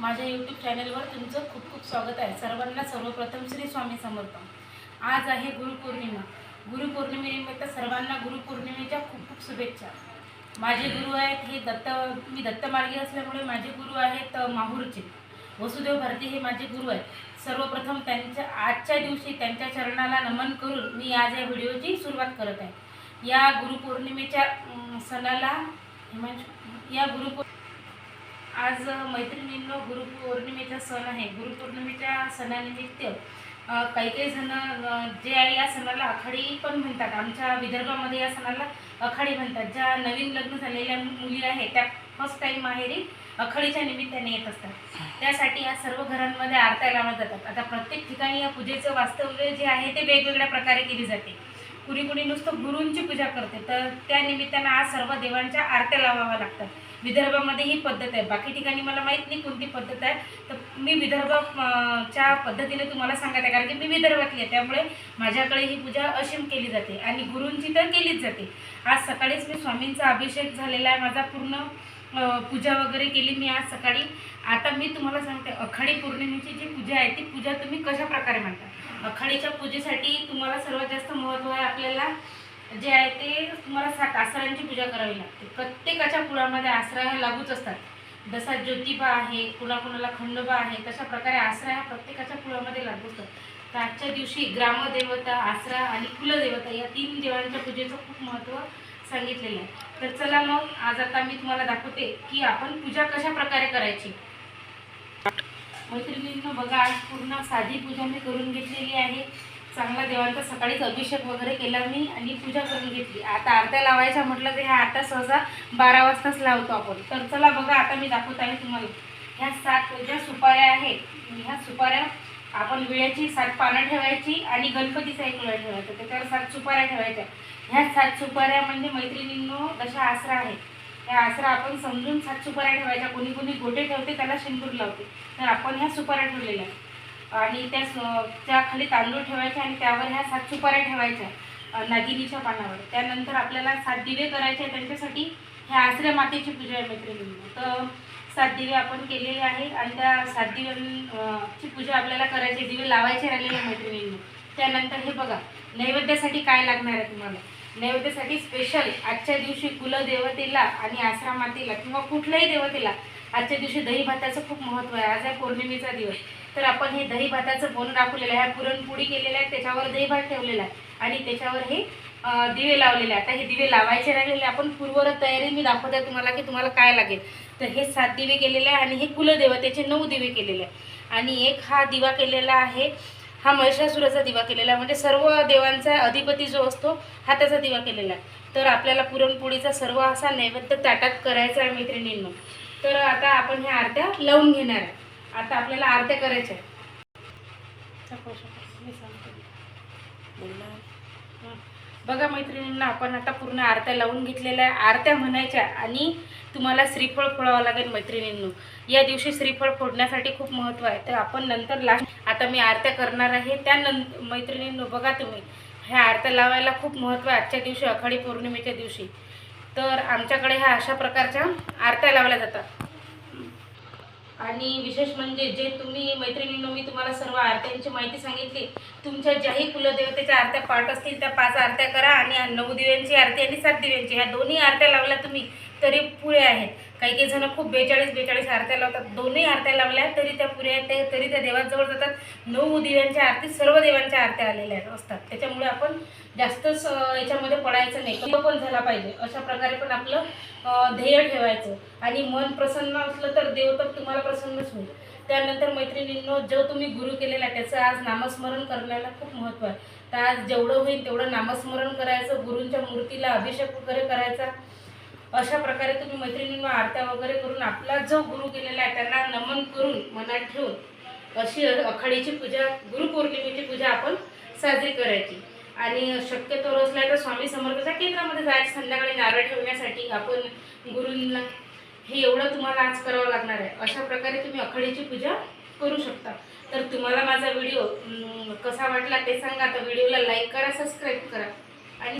माझ्या यूट्यूब चॅनलवर तुमचं खूप खूप स्वागत आहे. सर्वांना सर्वप्रथम श्री स्वामी समर्थ. आज आहे गुरुपौर्णिमा. गुरुपौर्णिमेनिमित्त सर्वांना गुरुपौर्णिमेच्या खूप खूप शुभेच्छा. माझे गुरु आहेत हे दत्त मी दत्तमार्गी असल्यामुळे माझे गुरु आहेत माहूरचे. वसुदेव भारती हे माझे गुरु आहेत. सर्वप्रथम त्यांच्या आजच्या दिवशी त्यांच्या चरणाला नमन करून मी आज या व्हिडिओची सुरुवात करत आहे. या गुरुपौर्णिमेच्या सणाला या गुरुपौ आज मैत्रिणींनो गुरुपौर्णिमेचा सण आहे. गुरुपौर्णिमेच्या सणानिमित्त काही काही जण जे आहे या सणाला आखाडी पण म्हणतात. आमच्या विदर्भामध्ये या सणाला आखाडी म्हणतात. ज्या नवीन लग्न झालेल्या मुली आहेत त्या फर्स्ट टाईम माहेरी आखाडीच्या निमित्ताने येत असतात. त्यासाठी या सर्व घरांमध्ये आरत्या लावल्या जातात. आता प्रत्येक ठिकाणी या पूजेचं वास्तव्य जे आहे ते वेगवेगळ्या प्रकारे केली जाते. कुणी कुणी नुसतं गुरूंची पूजा करते. तर त्या निमित्तानं आज सर्व देवांच्या आरत्या लावाव्या लागतात. विदर्भामध्ये ही पद्धत आहे. बाकी ठिकाणी मला माहीत नाही कोणती पद्धत आहे. तर मी विदर्भ च्या पद्धतीने तुम्हाला सांगत आहे. कारण की मी विदर्भातली आहे. त्यामुळे माझ्याकडे ही पूजा अशीम केली जाते. आणि गुरूंची तर केलीच जाते. आज सकाळीच मी स्वामींचा अभिषेक झालेला आहे. माझा पूर्ण पूजा वगैरे केली मी आज सकाळी. आता मी तुम्हाला सांगते अखाडी पौर्णिमेची जी पूजा आहे ती पूजा तुम्ही कशा प्रकारे म्हणता अखाडीच्या पूजेसाठी तुम्हाला सर्वात जास्त महत्त्व आहे आपल्याला जे आहे ते तुम्हाला सात आसरांची पूजा करावी लागते. प्रत्येकाच्या कुळामध्ये आसरा ह्या लागूच असतात. जसा ज्योतिबा आहे कुणाकुणाला खंडोबा आहे तशा प्रकारे आसरा ह्या प्रत्येकाच्या कुळामध्ये लागू असतात. तर आजच्या दिवशी ग्रामदेवता आसरा आणि कुलदेवता या तीन देवांच्या पूजेचं खूप महत्त्व सांगितलेलं आहे. तर चला मग आज आता मी तुम्हाला दाखवते की आपण पूजा कशा प्रकारे करायची. मैत्रिणींना बघा आज पूर्ण साधी पूजा मी करून घेतलेली आहे. चांगला देवांचा सकाळीच अभिषेक वगैरे केला मी आणि पूजा करून घेतली. आता आरत्या लावायच्या म्हटलं तर ह्या आरत्या सहसा बारा वाजताच लावतो आपण. तर चला बघा आता मी दाखवत आहे तुम्हाला. ह्या सात ज्या सुपाऱ्या आहेत ह्या सुपाऱ्या आपण विळ्याची सात पानं ठेवायची आणि गणपतीचा एक विळा ठेवायचा. त्याच्यावर सात सुपाऱ्या ठेवायच्या. ह्या सात सुपाऱ्या म्हणजे मैत्रिणींनो जशा आसरा आहेत त्या आसरा आपण समजून सात सुपाऱ्या ठेवायच्या. कोणी कोणी गोटे ठेवते त्याला शेंदूर लावते. तर आपण ह्या सुपाऱ्या ठेवलेल्या आणि त्या त्या खाली तांदूळ ठेवायचे आणि त्यावर ह्या सात सुपाऱ्या ठेवायच्या नागिनीच्या पानावर. त्यानंतर आपल्याला सात दिवे करायचे आहे त्यांच्यासाठी ह्या आसऱ्या मातेची पूजा आहे मैत्रिणींनो. तर सात दिवे आपण केलेले आहे आणि त्या सात दिव्यांची पूजा आपल्याला करायची दिवे लावायचे राहिलेले मैत्रिणींनी. त्यानंतर हे बघा नैवेद्यासाठी काय लागणार आहे तुम्हाला? नैवेद्यासाठी स्पेशल आजच्या दिवशी कुलदेवतेला आणि आसरा किंवा कुठल्याही देवतेला आजच्या दिवशी दही भाताचं खूप महत्त्व आहे. आज आहे पौर्णिमेचा दिवस. तर आपण हे दही भाताचं बोन दाखवलेलं आहे. पुरणपोळी केलेलं आहे त्याच्यावर दही भात ठेवलेला आहे आणि त्याच्यावर हे दिवे लावलेले आहे आता हे दिवे लावायचे राहिलेले आपण पूर्वरत तयारी मी दाखवत आहे तुम्हाला की तुम्हाला काय लागेल. तर हे सात दिवे केलेले आहे आणि हे कुलदेवतेचे नऊ दिवे केलेले आहे आणि एक हा दिवा केलेला आहे. हा महिषासुराचा दिवा केलेला आहे. म्हणजे सर्व देवांचा अधिपती जो असतो हा त्याचा दिवा केलेला आहे. तर आपल्याला पुरणपोळीचा सर्व असा नैवेद्य ताटात करायचा आहे मैत्रिणींना. तर आता आपण ह्या आरत्या लावून घेणार आहे. आता आपल्याला आरत्या करायच्या आहेत. मी बघा मैत्रिणींना आपण आता पूर्ण आरत्या लावून घेतलेल्या आहे. आरत्या म्हणायच्या आणि तुम्हाला श्रीफळ फोडावं लागेल मैत्रिणींनो. या दिवशी श्रीफळ फोडण्यासाठी खूप महत्त्व आहे. तर आपण नंतर लास्ट आता मी आरत्या करणार आहे. त्यानंतर मैत्रिणींनो बघा तुम्ही ह्या आरत्या लावायला खूप महत्त्व आहे. आजच्या दिवशी आखाडी पौर्णिमेच्या दिवशी. तर आमच्याकडे ह्या अशा प्रकारच्या आरत्या लावल्या जातात. आणि विशेष म्हणजे जे तुम्ही मैत्रिणींनो मी तुम्हाला सर्व आरत्यांची माहिती सांगितली. तुमच्या ज्याही कुलदेवतेच्या आरत्या पाठ असतील त्या पाच आरत्या करा आणि नऊ दिव्यांची आरती आणि सात दिव्यांची ह्या दोन्ही आरत्या लावल्या तुम्ही. तरी पुरे आहेत. काही काही जण खूप बेचाळीस बेचाळीस आरत्या लावतात. दोन्ही आरत्या लावल्या तरी त्या पुऱ्या आहेत. तरी त्या देवाजवळ जातात. नऊ दिव्यांच्या आरती सर्व देवांच्या आरत्या आलेल्या आहेत असतात. त्याच्यामुळे आपण जास्तच याच्यामध्ये पडायचं नाही. पण झाला पाहिजे. अशा प्रकारे पण आपलं ध्येय ठेवायचं. आणि मन प्रसन्न असलं तर देव तर तुम्हाला प्रसन्नच होईल. त्यानंतर मैत्रिणींनो जो तुम्ही गुरु केलेला आहे त्याचं आज नामस्मरण करण्याला खूप महत्त्व आहे. तर आज जेवढं होईल तेवढं नामस्मरण करायचं. गुरूंच्या मूर्तीला अभिषेक वगैरे करायचा. अशा प्रकारे तुम्ही मैत्रिणींना आरत्या वगैरे करून आपला जो गुरु गेलेला आहे त्यांना नमन करून मनात ठेवून अशी अखाडीची पूजा गुरुपौर्णिमेची पूजा आपण साजरी करायची. आणि शक्यतो असला तर स्वामी समर्थच्या केंद्रामध्ये जायचं संध्याकाळी नारळ ठेवण्यासाठी आपण गुरूंना हे एवढं तुम्हाला आज करावं लागणार आहे. अशा प्रकारे तुम्ही अखाडीची पूजा करू शकता. तर तुम्हाला माझा व्हिडिओ कसा वाटला ते सांगा. तर व्हिडिओला लाईक करा सबस्क्राईब करा. आणि